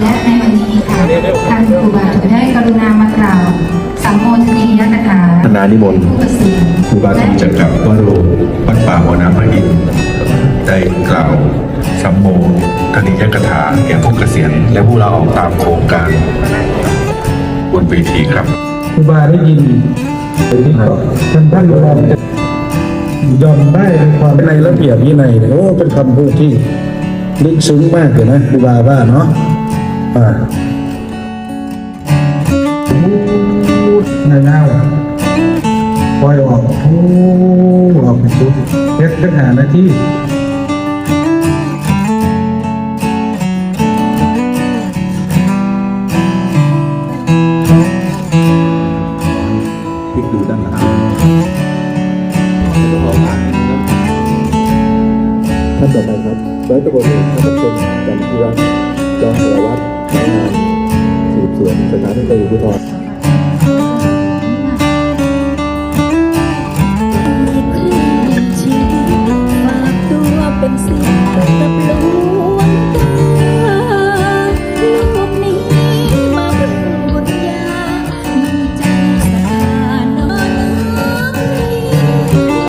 และในวันนี้ค่ะท่านครูบาได้กรุณามากล่าวสัมโมทนียกถาธนานิมนต์ผู้เกษียณครูบาสมจักรกับวโรวัดป่าหัวน้ำพระอินทร์ได้กล่าวสัมโมทนิยกถาแก่ผู้เกษียณและผู้ลาออกตามโครงการบนเวทีครับครูบาได้ยินท่านท่านยอมยอมได้ในความในระเบียบวินัยเนี่ยโอ้เป็นคำพูดที่ลึกซึ้งมากเลยนะครูบาว่าเนาะ อ่าพูดในเงาปล่อยออกพูดออกไปสุดเฮ็ดปัญหาหน้าที่พลิกดูด้านหลังท่านต่อไปครับร้อยตำรวจเอกนัทพลจันทิรัตน์รอง บสวน